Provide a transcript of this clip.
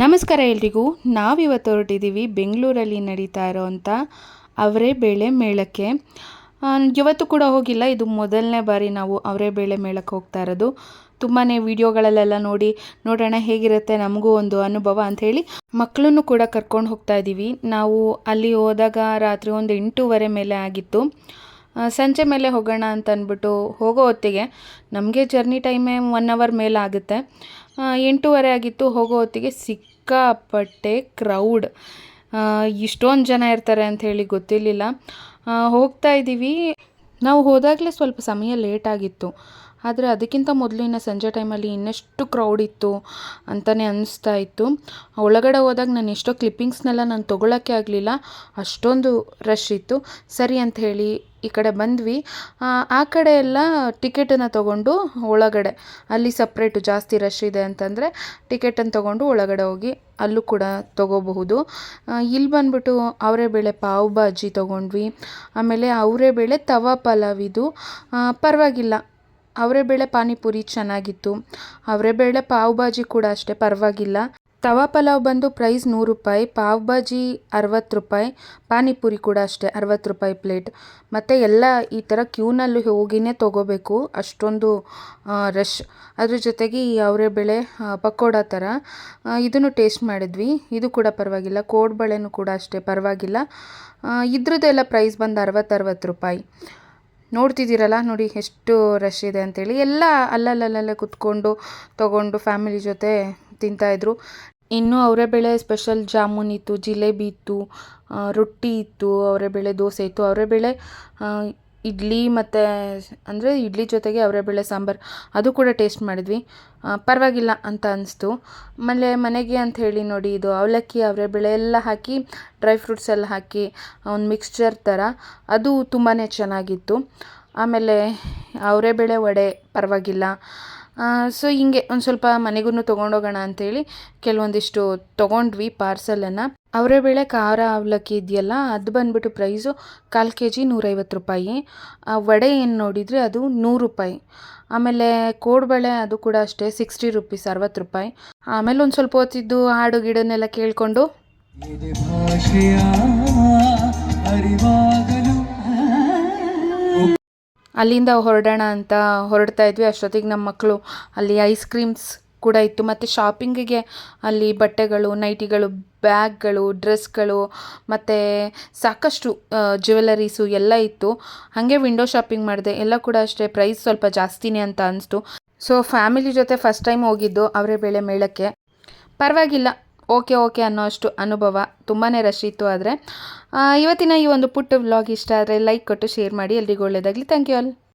ನಮಸ್ಕಾರ ಎಲ್ರಿಗೂ. ನಾವಿವತ್ತು ಹೊರಟಿದ್ದೀವಿ ಬೆಂಗಳೂರಲ್ಲಿ ನಡೀತಾ ಇರೋವಂಥ ಅವರೇ ಬೇಳೆ ಮೇಳಕ್ಕೆ. ಇವತ್ತು ಕೂಡ ಹೋಗಿಲ್ಲ. ಇದು ಮೊದಲನೇ ಬಾರಿ ನಾವು ಅವರೇ ಬೇಳೆ ಮೇಳಕ್ಕೆ ಹೋಗ್ತಾ ಇರೋದು. ತುಂಬಾ ವಿಡಿಯೋಗಳಲ್ಲೆಲ್ಲ ನೋಡಿ ನೋಡೋಣ ಹೇಗಿರುತ್ತೆ ನಮಗೂ ಒಂದು ಅನುಭವ ಅಂಥೇಳಿ ಮಕ್ಕಳನ್ನು ಕೂಡ ಕರ್ಕೊಂಡು ಹೋಗ್ತಾ ಇದ್ದೀವಿ. ನಾವು ಅಲ್ಲಿ ಹೋದಾಗ ರಾತ್ರಿ ಒಂದು ಎಂಟೂವರೆ ಮೇಲೆ ಆಗಿತ್ತು. ಸಂಜೆ ಮೇಲೆ ಹೋಗೋಣ ಅಂತ ಅಂದ್ಬಿಟ್ಟು ಹೋಗೋ ಹೊತ್ತಿಗೆ ನಮಗೆ ಜರ್ನಿ ಟೈಮೇ ಒನ್ ಅವರ್ ಮೇಲೆ ಆಗುತ್ತೆ. ಎಂಟೂವರೆ ಆಗಿತ್ತು, ಹೋಗೋ ಹೊತ್ತಿಗೆ ಸಿಕ್ಕಾಪಟ್ಟೆ ಕ್ರೌಡ್ ಇಷ್ಟೊಂದು ಜನ ಇರ್ತಾರೆ ಅಂತ ಹೇಳಿ ಗೊತ್ತಿರಲಿಲ್ಲ. ಹೋಗ್ತಾ ಇದ್ದೀವಿ ನಾವು ಹೋದಾಗಲೇ ಸ್ವಲ್ಪ ಸಮಯ ಲೇಟ್ ಆಗಿತ್ತು. ಆದರೆ ಅದಕ್ಕಿಂತ ಮೊದಲು ಇನ್ನು ಸಂಜೆ ಟೈಮಲ್ಲಿ ಇನ್ನಷ್ಟು ಕ್ರೌಡ್ ಇತ್ತು ಅಂತಲೇ ಅನ್ನಿಸ್ತಾ ಇತ್ತು. ಒಳಗಡೆ ಹೋದಾಗ ನಾನು ಎಷ್ಟೋ ಕ್ಲಿಪ್ಪಿಂಗ್ಸ್ನೆಲ್ಲ ನಾನು ತೊಗೊಳಕ್ಕೆ ಆಗಲಿಲ್ಲ. ಅಷ್ಟೊಂದು ರಶ್ ಇತ್ತು. ಸರಿ ಅಂತ ಹೇಳಿ ಈ ಕಡೆ ಬಂದ್ವಿ. ಆ, ಕಡೆ ಎಲ್ಲ ಟಿಕೆಟನ್ನು ತೊಗೊಂಡು ಒಳಗಡೆ ಅಲ್ಲಿ ಸಪ್ರೇಟು ಜಾಸ್ತಿ ರಶ್ ಇದೆ ಅಂತಂದರೆ ಟಿಕೆಟನ್ನು ತೊಗೊಂಡು ಒಳಗಡೆ ಹೋಗಿ ಅಲ್ಲೂ ಕೂಡ ತೊಗೋಬಹುದು. ಇಲ್ಲಿ ಬಂದ್ಬಿಟ್ಟು ಅವರೇ ಬೇಳೆ ಪಾವ್ ಭಾಜಿ ತೊಗೊಂಡ್ವಿ. ಆಮೇಲೆ ಅವರೇ ಬೇಳೆ ತವಾ ಪಲಾವ್ ಇದು. ಪರವಾಗಿಲ್ಲ. ಅವರೇ ಬೇಳೆ ಪಾನಿಪುರಿ ಚೆನ್ನಾಗಿತ್ತು. ಅವರೇ ಬೇಳೆ ಪಾವ್ ಭಾಜಿ ಕೂಡ ಅಷ್ಟೇ ಪರವಾಗಿಲ್ಲ. ತವಾ ಪಲಾವ್ ಬಂದು ಪ್ರೈಸ್ ನೂರು ರೂಪಾಯಿ ಪಾವ್ ಭಾಜಿ ಅರವತ್ತು ರೂಪಾಯಿ ಪಾನಿಪುರಿ ಕೂಡ ಅಷ್ಟೇ ಅರವತ್ತು ರೂಪಾಯಿ ಪ್ಲೇಟ್. ಮತ್ತು ಎಲ್ಲ ಈ ಥರ ಕ್ಯೂನಲ್ಲಿ ಹೋಗಿನೇ ತೊಗೋಬೇಕು ಅಷ್ಟೊಂದು ರಶ್. ಅದ್ರ ಜೊತೆಗೆ ಈ ಅವರೇ ಬೇಳೆ ಆ, ಪಕೋಡ ಥರ ಇದನ್ನು ಟೇಸ್ಟ್ ಮಾಡಿದ್ವಿ. ಇದು ಕೂಡ ಪರವಾಗಿಲ್ಲ ಕೋಡ್ಬಳೆನೂ ಕೂಡ ಅಷ್ಟೇ ಪರವಾಗಿಲ್ಲ. ಇದ್ರದ್ದೆಲ್ಲ ಪ್ರೈಸ್ ಬಂದು ಅರವತ್ತು ಅರವತ್ತು ರೂಪಾಯಿ. ನೋಡ್ತಿದ್ದೀರಲ್ಲ ನೋಡಿ ಎಷ್ಟು ರಶ್ ಇದೆ ಅಂತೇಳಿ. ಎಲ್ಲ ಅಲ್ಲಲ್ಲಲ್ಲೇ ಕುತ್ಕೊಂಡು ತಗೊಂಡು ಫ್ಯಾಮಿಲಿ ಜೊತೆ ತಿಂತಾಯಿದ್ರು ಇನ್ನೂ ಅವರೇ ಬೇಳೆ ಸ್ಪೆಷಲ್ ಜಾಮೂನ್ ಇತ್ತು, ಜಿಲೇಬಿ ಇತ್ತು ರೊಟ್ಟಿ ಇತ್ತು, ಅವರೇ ಬೇಳೆ ದೋಸೆ ಇತ್ತು, ಅವರೇ ಬೇಳೆ ಇಡ್ಲಿ ಮತ್ತು ಅಂದರೆ ಇಡ್ಲಿ ಜೊತೆಗೆ ಅವರೆಬೇಳೆ ಸಾಂಬಾರು ಅದು ಕೂಡ ಟೇಸ್ಟ್ ಮಾಡಿದ್ವಿ. ಪರವಾಗಿಲ್ಲ ಅಂತ ಅನಿಸ್ತು. ಆಮೇಲೆ ಮನೆಗೆ ಅಂತ ಹೇಳಿ ನೋಡಿ, ಇದು ಅವಲಕ್ಕಿ ಅವರೆಬೇಳೆ ಎಲ್ಲ ಹಾಕಿ ಡ್ರೈ ಫ್ರೂಟ್ಸ್ ಎಲ್ಲ ಹಾಕಿ ಒಂದು ಮಿಕ್ಸ್ಚರ್ ಥರ ಅದು ತುಂಬಾ ಚೆನ್ನಾಗಿತ್ತು. ಆಮೇಲೆ ಅವರೆಬೇಳೆ ವಡೆ ಪರವಾಗಿಲ್ಲ. ಸೊ ಹಿಂಗೆ ಒಂದು ಸ್ವಲ್ಪ ಮನೆಗೂ ತೊಗೊಂಡೋಗೋಣ ಅಂಥೇಳಿ ಕೆಲವೊಂದಿಷ್ಟು ತೊಗೊಂಡ್ವಿ ಪಾರ್ಸಲನ್ನು ಅವರೇ ಬೇಳೆ, ಖಾರ, ಅವಲಕ್ಕಿ ಇದೆಯಲ್ಲ, ಅದು ಬಂದ್ಬಿಟ್ಟು ಪ್ರೈಸು ಕಾಲು ಕೆ ಜಿ ನೂರೈವತ್ತು ರೂಪಾಯಿ. ಆ ವಡೆ ಏನು ನೋಡಿದರೆ ಅದು ನೂರು ರೂಪಾಯಿ. ಆಮೇಲೆ ಕೋಡ್ಬಳೆ ಅದು ಕೂಡ ಅಷ್ಟೇ ಸಿಕ್ಸ್ಟಿ ರುಪೀಸ್ ಅರವತ್ತು ರೂಪಾಯಿ. ಆಮೇಲೆ ಒಂದು ಸ್ವಲ್ಪ ಹೊತ್ತಿದ್ದು ಹಾಡು ಗಿಡನೆಲ್ಲ ಕೇಳಿಕೊಂಡು. ಅಲ್ಲಿಂದ ಹೊರಡೋಣ ಅಂತ ಹೊರಡ್ತಾ ಇದ್ವಿ. ಅಷ್ಟೊತ್ತಿಗೆ ನಮ್ಮ ಮಕ್ಕಳು ಅಲ್ಲಿ ಐಸ್ ಕ್ರೀಮ್ಸ್ ಕೂಡ ಇತ್ತು. ಮತ್ತು ಶಾಪಿಂಗಿಗೆ ಅಲ್ಲಿ ಬಟ್ಟೆಗಳು ನೈಟಿಗಳು ಬ್ಯಾಗ್ಗಳು ಡ್ರೆಸ್ಗಳು ಮತ್ತು ಸಾಕಷ್ಟು ಜ್ಯುವೆಲರೀಸು ಎಲ್ಲ ಇತ್ತು. ಹಾಗೆ ವಿಂಡೋ ಶಾಪಿಂಗ್ ಮಾಡಿದೆ. ಎಲ್ಲ ಕೂಡ ಅಷ್ಟೇ ಪ್ರೈಸ್ ಸ್ವಲ್ಪ ಜಾಸ್ತಿನೇ ಅಂತ ಅನಿಸ್ತು. ಸೊ ಫ್ಯಾಮಿಲಿ ಜೊತೆ ಫಸ್ಟ್ ಟೈಮ್ ಹೋಗಿದ್ದು ಅವರೇ ಬೇಳೆ ಮೇಳಕ್ಕೆ. ಪರವಾಗಿಲ್ಲ. ಓಕೆ ಓಕೆ ಅನ್ನೋ ಅಷ್ಟು ಅನುಭವ. ತುಂಬಾ ರಶ್ ಇತ್ತು ಆದರೆ. ಇವತ್ತಿನ ಈ ಒಂದು ಪುಟ್ಟ ವ್ಲಾಗ್ ಇಷ್ಟ ಆದರೆ ಲೈಕ್ ಕೊಟ್ಟು ಶೇರ್ ಮಾಡಿ. ಎಲ್ರಿಗೂ ಒಳ್ಳೆಯದಾಗಲಿ ಥ್ಯಾಂಕ್ ಯು ಆಲ್